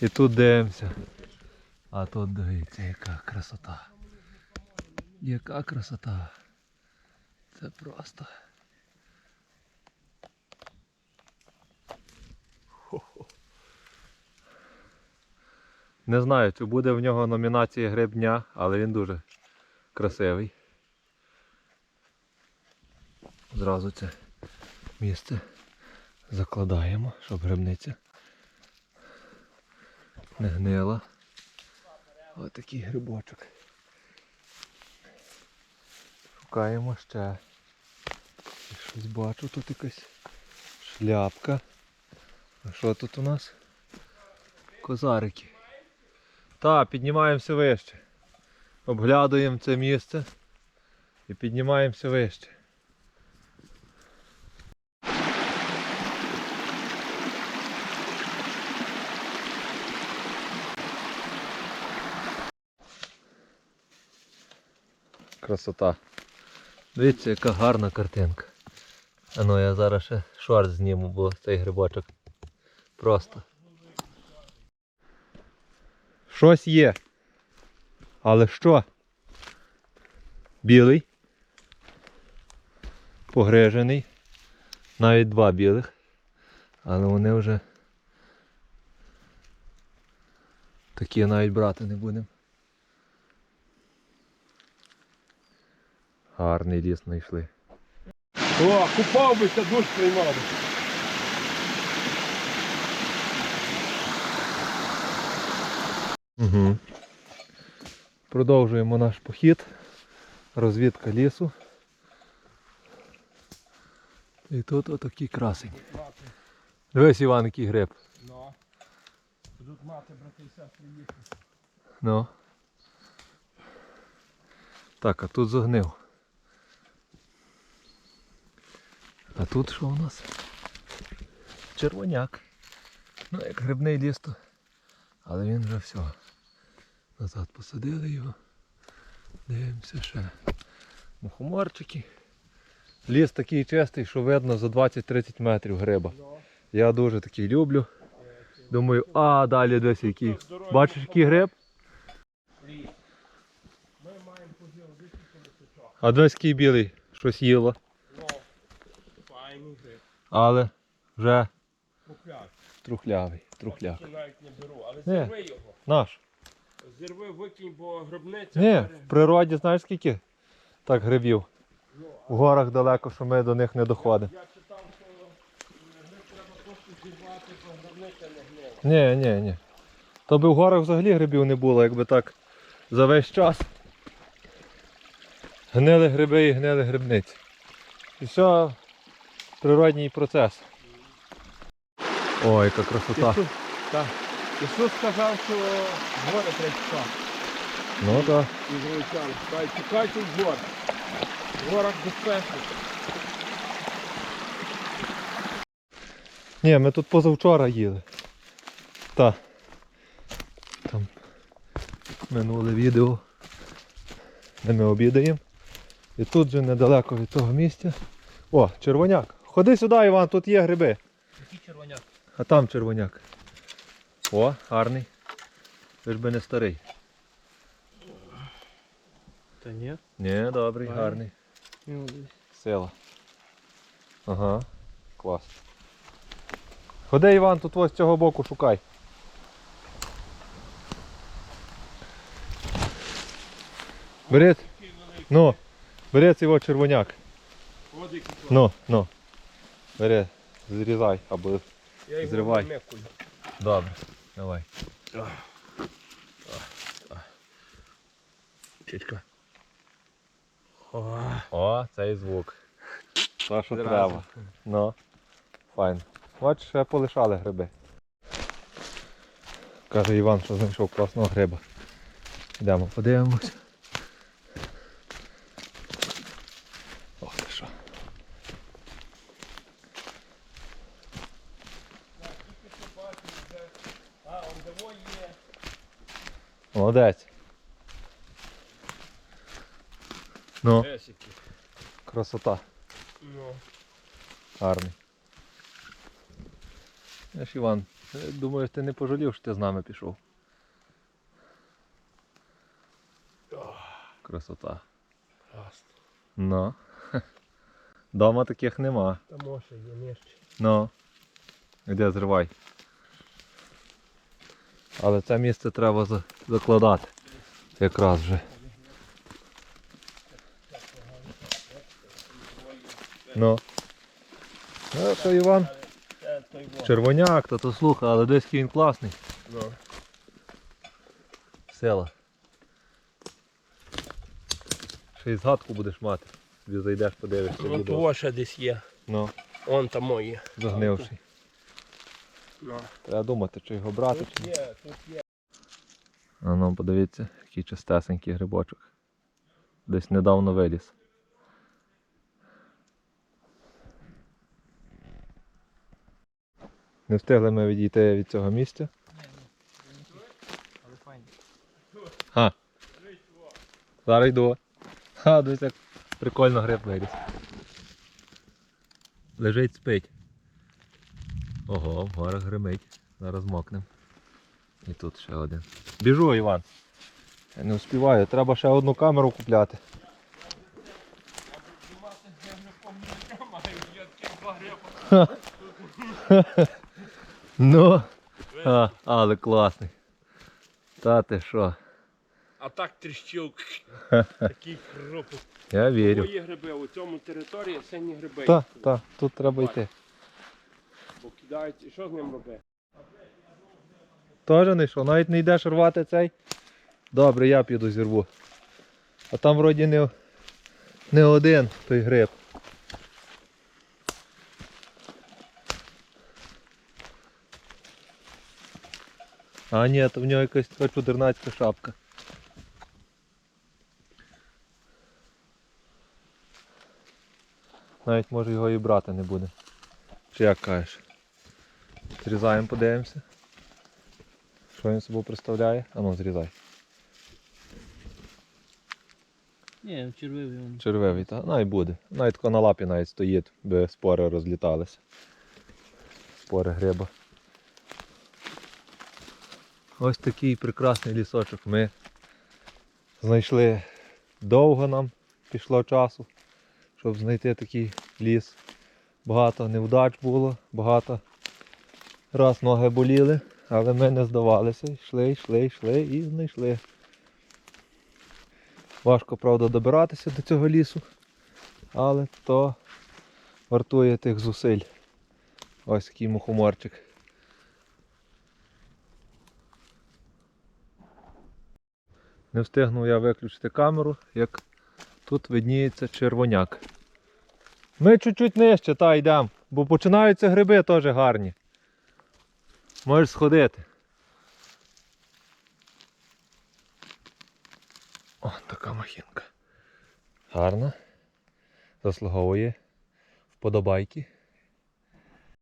І тут дивимося. А тут дивіться, яка красота. Яка красота. Це просто. Не знаю, чи буде в нього номінація гриб дня, але він дуже красивий. Зразу це місце закладаємо, щоб грибниця не гнила. Ось такий грибочок. Шукаємо ще. Щось бачу, тут якась шляпка. А що тут у нас? Козарики. Так, піднімаємося вище. Обглядуємо це місце і піднімаємося вище. Красота. Дивіться, яка гарна картинка. А ну я зараз ще шорт зніму, бо цей грибочок просто. Щось є. Але що? Білий. Погрижений. Навіть два білих. Але вони вже такі навіть брати не будемо. Гарний ліс знайшли. О, купав бися, душ приймав. Угу. Продовжуємо наш похід. Розвідка лісу. І тут отакий красень. Дивись, Іван, який гриб. ну. Будуть мати, брати і сестри їхати. Ну. Так, а тут загнив. А тут що у нас? Червоняк. Ну, як грибний ліс, то. Але він вже все. Назад посадили його. Дивимося ще. Мухоморчики. Ліс такий чистий, що видно за 20-30 метрів гриба. Я дуже такий люблю. Думаю, а далі десь який. Бачиш який гриб? А десь який білий, щось їло. Але вже Купляй. трухлявий, трухляк. Я навіть не беру, але зірви його. Наш. Зірви, викинь, бо гробниця. Ні, в природі знаєш скільки так грибів. В горах далеко, що ми до них не доходимо. Я читав, що гриб треба просто зірвати, бо гробниця не гнила. Ні, ні, ні. То би в горах взагалі грибів не було, якби так за весь час. Гнили гриби і гнили грибниці. І все природній процес. Ой, яка красота. Ісус, так. Ісус сказав, що гори треба чекати. Ну так. Ізраїльтяни. Дай чекайте в гор. В горах безпечно. Ні, ми тут позавчора їли. Та. Там минуле відео, де ми обідаємо. І тут же недалеко від того місця. О, червоняк. Ходи сюди, Іван, тут є гриби. Який червоняк? А там червоняк. О, гарний. Ви ж би не старий. Та ні. Ні, добрий, Гарний. гарний. Ну, Сила. Ага. Клас. Ходи, Іван, тут ось з цього боку шукай. Бери, ну, бери цей от червоняк. Ну, ну. Бери, зрізай або. Я його зривай. намекую. Добре, давай. Чечка. О, О, цей звук. Та що Зразу. треба. Ну, файн. Бач, ще полишали гриби. Каже Іван, що знайшов класного гриба. Йдемо, подивимось. Ох ти що. Є. Молодець. Ну, Есики. красота. Ну. Гарний. Знаєш, Іван Думаю, ти не пожалів, що ти з нами пішов. Красота. Класно. Ну. Дома таких нема. Та може є нижче. Ну. Іде зривай. Але це місце треба закладати. Якраз вже. Ну. Ну, то Іван червоняк, то то слухай, але десь він класний. Ну. Села. Ще й згадку будеш мати. Собі зайдеш, подивишся Ну, відео. ще десь є. Ну, Он там моє. загнивший. Ну. Треба думати, чи його брати, чи. Є, тут є. А ну подивіться, який чистесенький грибочок. Десь недавно виліз. Не встигли ми відійти від цього місця. Але файно. Ха. Зараз йду. Ха, десь як прикольно гриб виріс. Лежить спить. Ого, в горах гримить. Зараз мокнем. І тут ще один. Біжу, Іван. Я не успіваю, треба ще одну камеру купляти. Ну, а, але класний. Та ти що? А так тріщив. Такий кропик. Я вірю. Мої гриби у цьому території сині гриби. Так, так, тут треба йти. Бо кидають, і що з ним робити? Тоже не що, навіть не йдеш рвати цей. Добре, я піду зірву. А там вроді не, не один той гриб. А ні, то в нього якась така чудернацька шапка. Навіть може його і брати не буде. Чи як кажеш? Зрізаємо, подивимося. Що він собою представляє? А ну зрізай. Ні, червивий він. Червивий, та най буде. Навіть тако на лапі навіть стоїть, би спори розліталися. Спори гриба. Ось такий прекрасний лісочок. Ми знайшли довго нам пішло часу, щоб знайти такий ліс. Багато невдач було, багато раз ноги боліли, але ми не здавалися. Йшли, йшли, йшли і знайшли. Важко, правда, добиратися до цього лісу, але то вартує тих зусиль. Ось такий мухоморчик. Не встигнув я виключити камеру, як тут видніється червоняк. Ми чуть-чуть нижче, та йдемо, бо починаються гриби теж гарні. Можеш сходити. О, така махінка. Гарна. Заслуговує вподобайки.